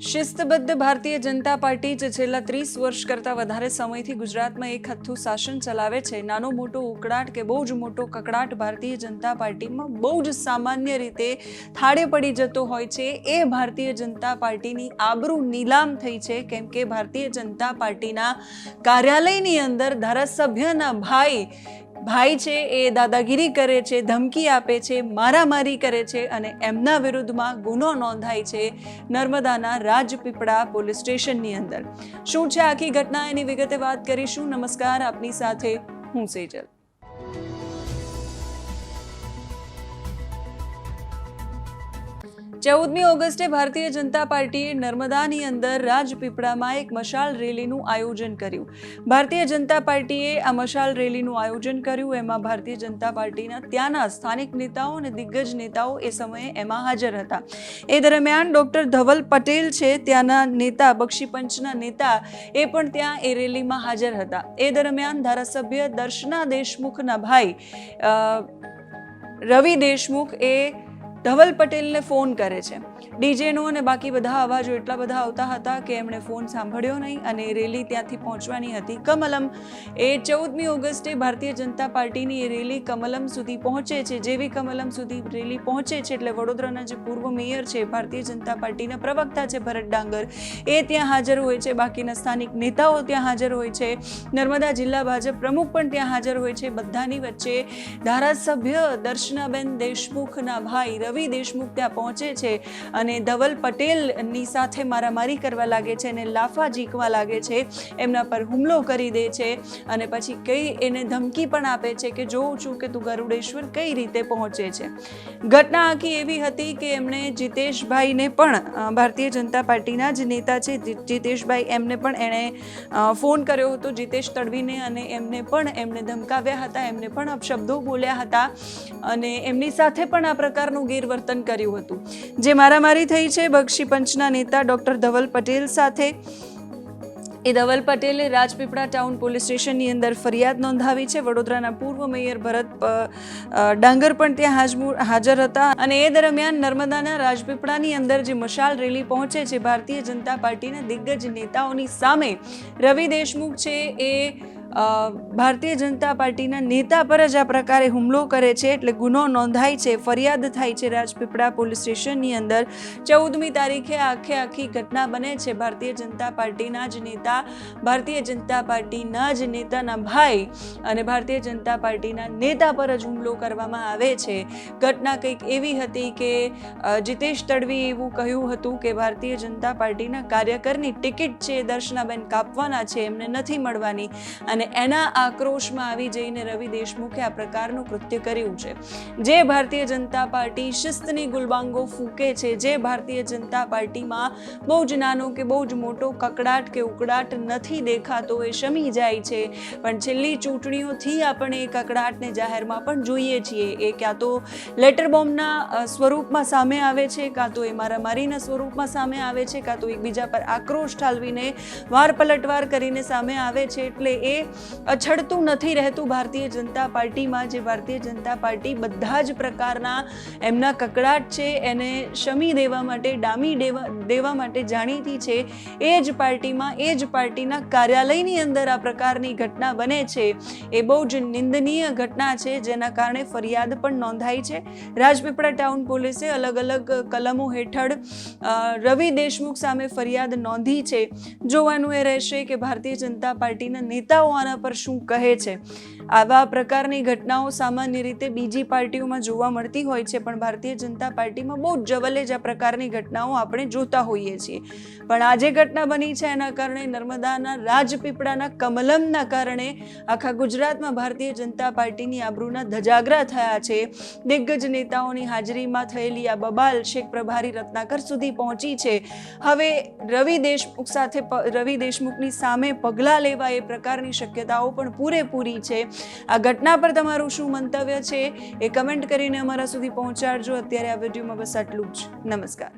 શિસ્તબદ્ધ ભારતીય જનતા પાર્ટી જે છેલ્લા ત્રીસ વર્ષ કરતાં વધારે સમયથી ગુજરાતમાં એક હથ્થું શાસન ચલાવે છે. નાનો, મોટો ઉકળાટ કે બહુ જ મોટો કકડાટ ભારતીય જનતા પાર્ટીમાં બહુ જ સામાન્ય રીતે થાળે પડી જતો હોય છે. એ ભારતીય જનતા પાર્ટીની આબરૂ નીલામ થઈ છે. કેમ કે ભારતીય જનતા પાર્ટીના કાર્યાલયની અંદર ધારાસભ્યના ભાઈ ભાઈ છે એ દાદાગીરી કરે છે, ધમકી આપે છે, મારામારી કરે છે અને એમના વિરુદ્ધમાં ગુનો નોંધાય છે નર્મદાના રાજપીપળા પોલીસ સ્ટેશનની અંદર. શું છે આખી ઘટના? એની વિગતે વાત કરીશું. નમસ્કાર. આપની સાથે હું સેજલ. ચૌદમી ઓગસ્ટે ભારતીય જનતા પાર્ટીએ નર્મદાની અંદર રાજપીપળામાં એક મશાલ રેલીનું આયોજન કર્યું. ભારતીય જનતા પાર્ટીએ આ મશાલ રેલીનું આયોજન કર્યું. એમાં ભારતીય જનતા પાર્ટીના ત્યાંના સ્થાનિક નેતાઓ અને દિગ્ગજ નેતાઓ એ સમયે એમાં હાજર હતા. એ દરમિયાન ડૉક્ટર ધવલ પટેલ છે, ત્યાંના નેતા બક્ષીપંચના નેતા એ પણ ત્યાં એ રેલીમાં હાજર હતા. એ દરમિયાન ધારાસભ્ય દર્શના દેશમુખના ભાઈ રવિ દેશમુખ એ ધવલ પટેલને ફોન કરે છે. ડીજેનો અને બાકી બધા અવાજો એટલા બધા આવતા હતા કે એમણે ફોન સાંભળ્યો નહીં અને રેલી ત્યાંથી પહોંચવાની હતી કમલમ. એ ચૌદમી ઓગસ્ટે ભારતીય જનતા પાર્ટીની એ રેલી કમલમ સુધી પહોંચે છે. જેવી કમલમ સુધી રેલી પહોંચે છે એટલે વડોદરાના જે પૂર્વ મેયર છે ભારતીય જનતા પાર્ટીના પ્રવક્તા છે ભરત ડાંગર. એ ત્યાં હાજર હોય છે. બાકીના સ્થાનિક નેતાઓ ત્યાં હાજર હોય છે. નર્મદા જિલ્લા ભાજપ પ્રમુખ પણ ત્યાં હાજર હોય છે. બધાની વચ્ચે ધારાસભ્ય દર્શનાબેન દેશમુખના ભાઈ રવિ દેશમુખ ત્યાં પહોંચે છે. અને ધવલ પટેલની સાથે મારામારી કરવા લાગે છે અને લાફા ઝીકવા લાગે છે, એમના પર હુમલો કરી દે છે અને પછી કઈ એને ધમકી પણ આપે છે કે જોઉં છું કે તું ગરુડેશ્વર કઈ રીતે પહોંચે છે. ઘટના આખી એવી હતી કે એમણે જીતેશભાઈને પણ ભારતીય જનતા પાર્ટીના જ નેતા છે જીતેશભાઈ એમને પણ એણે ફોન કર્યો હતો જીતેશ તડવીને અને એમને પણ એમને ધમકાવ્યા હતા, એમને પણ અપશબ્દો બોલ્યા હતા અને એમની સાથે પણ આ પ્રકારનું ગેરવર્તન કર્યું હતું. જે મારામારી થઈ છે. બક્ષી પંચના નેતા ડૉક્ટર ધવલ પટેલ સાથે. એ ધવલ પટેલે રાજપીપળા ટાઉન પોલીસ સ્ટેશનની અંદર ફરિયાદ નોંધાવી છે. વડોદરાના પૂર્વ મેયર ભરત ડાંગર પણ ત્યાં હાજર હતા. અને એ દરમિયાન નર્મદાના રાજપીપળાની અંદર જે મશાલ રેલી પહોંચે છે, ભારતીય જનતા પાર્ટીના દિગ્ગજ નેતાઓની સામે રવિ દેશમુખ છે એ ભારતીય જનતા પાર્ટીના નેતા પર જ આ પ્રકારે હુમલો કરે છે એટલે ગુનો નોંધાય છે, ફરિયાદ થાય છે રાજપીપળા પોલીસ સ્ટેશનની અંદર. ચૌદમી તારીખે આખે આખી ઘટના બને છે. ભારતીય જનતા પાર્ટીના જ નેતા, ભારતીય જનતા પાર્ટીના જ નેતાના ભાઈ અને ભારતીય જનતા પાર્ટીના નેતા પર જ હુમલો કરવામાં આવે છે. ઘટના કંઈક એવી હતી કે જીતેશ તડવી એવું કહ્યું હતું કે ભારતીય જનતા પાર્ટીના કાર્યકરની ટિકિટ છે, દર્શનાબેન કાપવાના છે, એમને નથી મળવાની. અને એના આક્રોશમાં આવી જઈને રવિ દેશમુખે આ પ્રકારનું કૃત્ય કર્યું છે. જે ભારતીય જનતા પાર્ટી શિસ્તની ગુલબાંગો ફૂંકે છે. જે ભારતીય જનતા પાર્ટીમાં બહુ જ નાનો કે બહુ જ મોટો કકડાટ કે ઉકળાટ નથી દેખાતો એ શમી જાય છે. પણ છેલ્લી ચૂંટણીઓથી આપણે એ કકડાટને જાહેરમાં પણ જોઈએ છીએ. એ ક્યાં તો લેટર બોમ્બના સ્વરૂપમાં સામે આવે છે કાં તો એ મારામારીના સ્વરૂપમાં સામે આવે છે કાં તો એકબીજા પર આક્રોશ ઠાલવીને વાર પલટવાર કરીને સામે આવે છે. એટલે એ અછડતું નથી રહેતું ભારતીય જનતા પાર્ટીમાં, જે ભારતીય જનતા પાર્ટી બધા જ પ્રકારના એમના કકડાટ છે, એને શમી દેવા માટે, ડામી દેવા દેવા માટે જાણીતી છે. એ જ પાર્ટીમાં, એ જ પાર્ટીના કાર્યાલયની અંદર આ પ્રકારની ઘટના બને છે. એ બહુ જ નિંદનીય ઘટના છે, જેના કારણે ફરિયાદ પણ નોંધાઈ છે. રાજપીપળા ટાઉન પોલીસે અલગ અલગ કલમો હેઠળ રવિ દેશમુખ સામે ફરિયાદ નોંધી છે. જોવાનું એ રહેશે કે ભારતીય જનતા પાર્ટીના નેતાઓ આના પર શું કહે છે? આવા પ્રકારની ઘટનાઓ સામાન્ય રીતે બીજી પાર્ટીઓમાં જોવા મળતી હોય છે, પણ ભારતીય જનતા પાર્ટીમાં બહુ જવલે જ આ પ્રકારની ઘટનાઓ આપણે જોતા હોઈએ છીએ. પણ આ જે ઘટના બની છે, એના કારણે નર્મદાના રાજપીપળાના કમલમના કારણે આખા ગુજરાતમાં ભારતીય જનતા પાર્ટીની આબરૂના ધજાગરા થયા છે. દિગ્ગજ નેતાઓની હાજરીમાં થયેલી આ બબાલ શેખ પ્રભારી રત્નાકર સુધી પહોંચી છે. હવે રવિ દેશમુખ સાથે રવિ દેશમુખની સામે પગલાં લેવા એ પ્રકારની શક્યતાઓ પણ પૂરેપૂરી છે. આ ઘટના પર તમારું શું મંતવ્ય છે એ કમેન્ટ કરીને અમારા સુધી પહોંચાડજો. અત્યારે આ વિડીયોમાં બસ આટલું જ. નમસ્કાર.